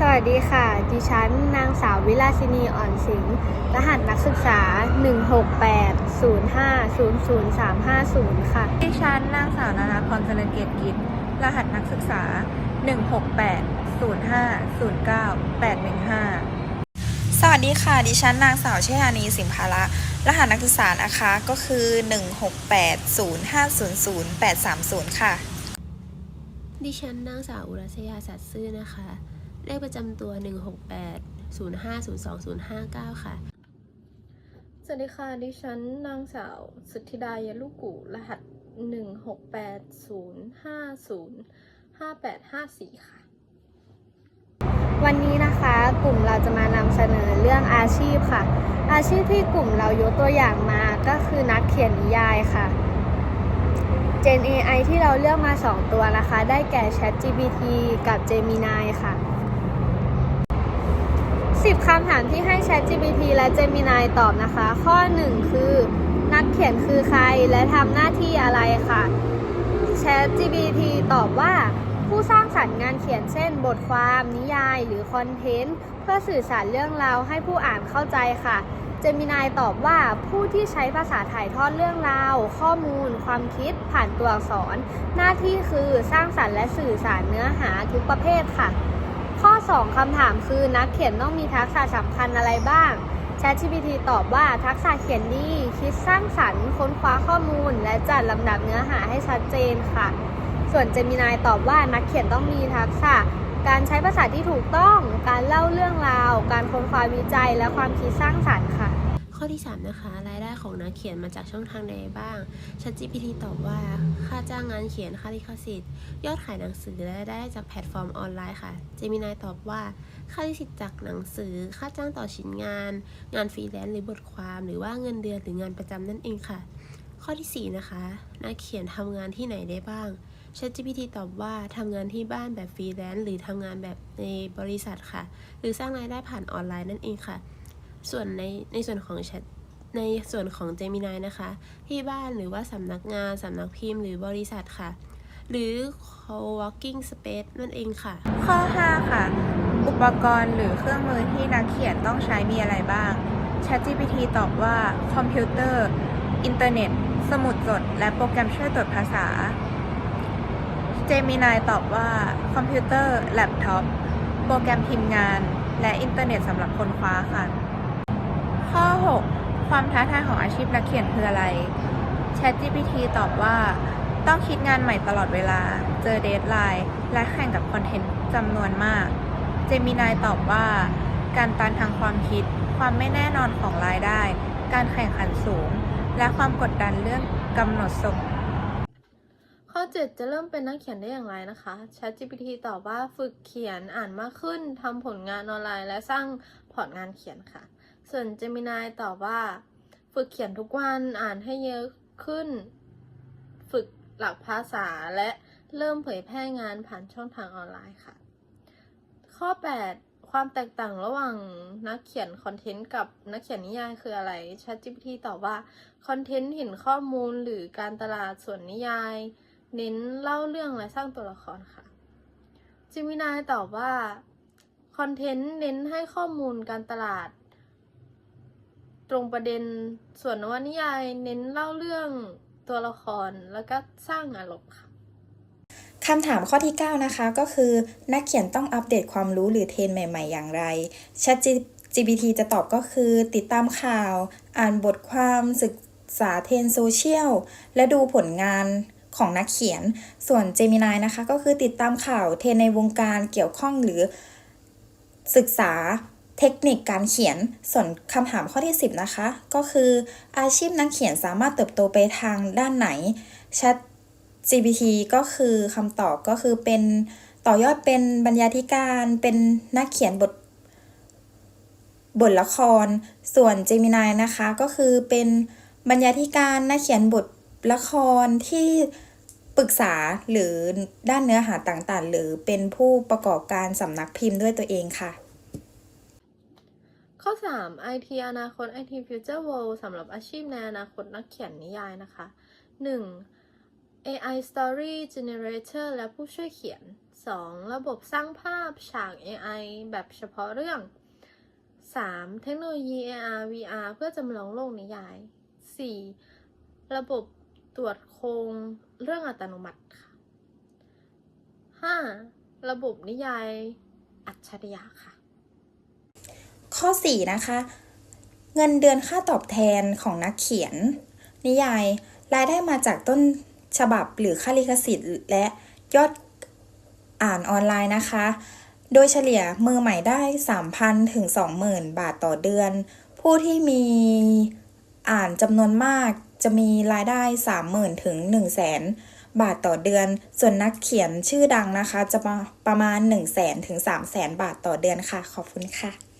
สวัสดีค่ะ ดิฉันนางสาววิลาสินีอ่อนสิงห์รหัสนักศึกษา 16805000350 ค่ะ ดิฉันนางสาวนานาพรเจริญเกียรติกิจ รหัสนักศึกษา 168050815สวัสดีค่ะ ดิฉันนางสาวเชยานีสิมภาระ รหัสนักศึกษานะคะ ก็คือ 16805000830 ค่ะ ดิฉันนางสาวอุรัชยาสัตย์ซื่อนะคะ เลขประจำตัว 168 050259 ค่ะ สวัสดีค่ะ ดิฉันนางสาวสุทธิดายลูกกูรหัส 16805058554 ค่ะ วันนี้นะคะกลุ่มเราจะมานำเสนอเรื่องอาชีพค่ะ อาชีพที่กลุ่มเรายกตัวอย่างมาก็คือนักเขียนนิยายค่ะ Gen AI ที่เราเลือกมา 2 ตัวนะคะ ได้แก่ ChatGPT กับ Gemini ค่ะ 10 คำถามที่ให้ ChatGPT และ Gemini ตอบนะคะ ข้อ 1 คือ นักเขียนคือใครและทำหน้าที่อะไรค่ะ ChatGPT ตอบว่า ผู้สร้างสรรค์งานเขียนเช่น บทความ นิยาย หรือคอนเทนต์ เพื่อสื่อสารเรื่องราวให้ผู้อ่านเข้าใจค่ะเจมินายตอบว่าผู้ที่ใช้ภาษาถ่ายทอดเรื่องราว ข้อมูล ความคิด ผ่านตัวอักษร หน้าที่คือสร้างสรรค์และสื่อสารเนื้อหาทุกประเภทค่ะ ข้อ 2คำถามคือนักเขียนต้องมีทักษะสำคัญอะไรบ้าง ChatGPT ตอบว่าทักษะเขียนดี คิดสร้างสรรค์ ค้นคว้าข้อมูล และจัดลำดับเนื้อหาให้ชัดเจนค่ะ ส่วนเจมินายตอบว่านักเขียนต้องมีทักษะ การใช้ภาษาที่ถูกต้อง การเล่าเรื่องราว การค้นคว้าวิจัย และความคิดสร้างสรรค์ค่ะ ข้อที่ 3 นะคะ รายได้ของนักเขียนมาจากช่องทางใดบ้าง ChatGPT ตอบว่า ค่าจ้างงานเขียน ค่าลิขสิทธิ์ ยอดขายหนังสือและรายได้จากแพลตฟอร์มออนไลน์ค่ะ Gemini ตอบว่า ค่าลิขสิทธิ์จากหนังสือ ค่าจ้างต่อชิ้นงาน งานฟรีแลนซ์หรือบทความหรือว่าเงินเดือนหรืองานประจำนั่นเองค่ะ ข้อทีสี่ 4 นะคะ นักเขียนทำงานที่ไหนได้บ้าง ChatGPT ตอบว่าทำงานที่บ้านแบบฟรีแลนซ์หรือทำงานแบบในบริษัทค่ะ หรือสร้างรายได้ผ่านออนไลน์นั่นเองค่ะ ส่วนในในส่วนของ Chat ในส่วนของ Gemini นะคะ ที่บ้านหรือว่าสำนักงานสำนักพิมพ์หรือบริษัทค่ะ หรือ co-working space นั่นเองค่ะ ข้อ 5 ค่ะ อุปกรณ์หรือเครื่องมือที่นักเขียนต้องใช้มีอะไรบ้าง ChatGPT ตอบว่า คอมพิวเตอร์ อินเทอร์เน็ต สมุดจด และโปรแกรมช่วยตรวจภาษา Gemini ตอบว่า คอมพิวเตอร์ แล็ปท็อป โปรแกรมพิมพ์งาน และอินเทอร์เน็ตสำหรับคนคว้าค่ะ ข้อ 6 ความท้าทายของอาชีพนักเขียนคืออะไร ChatGPT ตอบว่า ต้องคิดงานใหม่ตลอดเวลา เจอเดทไลน์ และแข่งกับคอนเทนต์จำนวนมาก Gemini ตอบว่า การตันทางความคิด ความไม่แน่นอนของรายได้ การแข่งขันสูง และความกดดันเรื่องกำหนดส่งข้อ 7 จะเริ่มเป็นนักเขียนได้อย่างไรนะคะ ChatGPT ตอบว่าฝึกเขียนอ่านมากขึ้นทำผลงานออนไลน์ และสร้างพอร์ตงานเขียนค่ะ ส่วน Gemini ตอบว่า ฝึกเขียนทุกวันอ่านให้เยอะขึ้น ฝึกหลักภาษาและเริ่มเผยแพร่งานผ่านช่องทางออนไลน์ค่ะ ข้อ 8 ความแตกต่างระหว่างนักเขียนคอนเทนต์กับนักเขียนนิยายคืออะไร ChatGPT ตอบว่าคอนเทนต์เห็นข้อมูลหรือการตลาดส่วนนิยาย เน้นเล่าเรื่องและสร้างตัวละครค่ะจิมินายตอบว่าคอนเทนต์เน้นให้ข้อมูลการตลาด ตรงประเด็นส่วนนวนิยายเน้นเล่าเรื่องตัวละครแล้วก็สร้างอารมณ์ค่ะคำถามข้อที่ 9 นะคะก็คือ นักเขียนต้องอัปเดตความรู้หรือเทรนใหม่ ๆ อย่างไร ChatGPT จะตอบก็คือ ติดตามข่าว อ่านบทความศึกษาเทรนโซเชียล และดูผลงานของนักเขียน ส่วน Gemini นะคะ ก็คือติดตามข่าวเทรนในวงการเกี่ยวข้องหรือศึกษา เทคนิคการเขียนส่วนคำถามข้อที่ 10 นะคะ ก็คืออาชีพนักเขียนสามารถเติบโตไปทางด้านไหน Chat GPT ก็คือคำตอบก็คือเป็นต่อยอดเป็นบรรยาธิการเป็นนักเขียนบทบทละคร ส่วน Gemini นะคะก็คือเป็นบรรยาธิการนักเขียนบทละครที่ปรึกษาหรือด้านเนื้อหาต่างๆ หรือเป็นผู้ประกอบการสำนักพิมพ์ด้วยตัวเองค่ะ ข้อ 3 IT อนาคต IT Future World สำหรับอาชีพในอนาคตนักเขียนนิยายนะคะ 1. AI Story Generator และผู้ช่วยเขียน 2. ระบบสร้างภาพฉาก AI แบบเฉพาะเรื่อง 3. เทคโนโลยี AR VR เพื่อจำลองโลกนิยาย 4. ระบบตรวจโครงเรื่องอัตโนมัติค่ะ 5. ระบบนิยายอัจฉริยะค่ะ ข้อ 4 นะคะ เงินเดือนค่าตอบแทนของนักเขียน นิยายรายได้มาจากต้นฉบับหรือค่าลิขสิทธิ์ และยอดอ่านออนไลน์นะคะ โดยเฉลี่ยมือใหม่ได้ 3,000 ถึง 20,000 บาทต่อเดือน ผู้ที่มีอ่านจำนวนมากจะมีรายได้ 30,000 ถึง 100,000บาทต่อเดือน ส่วนนักเขียนชื่อดังนะคะ จะประมาณ 100,000 ถึง 300,000 บาทต่อเดือนค่ะ ขอบคุณค่ะ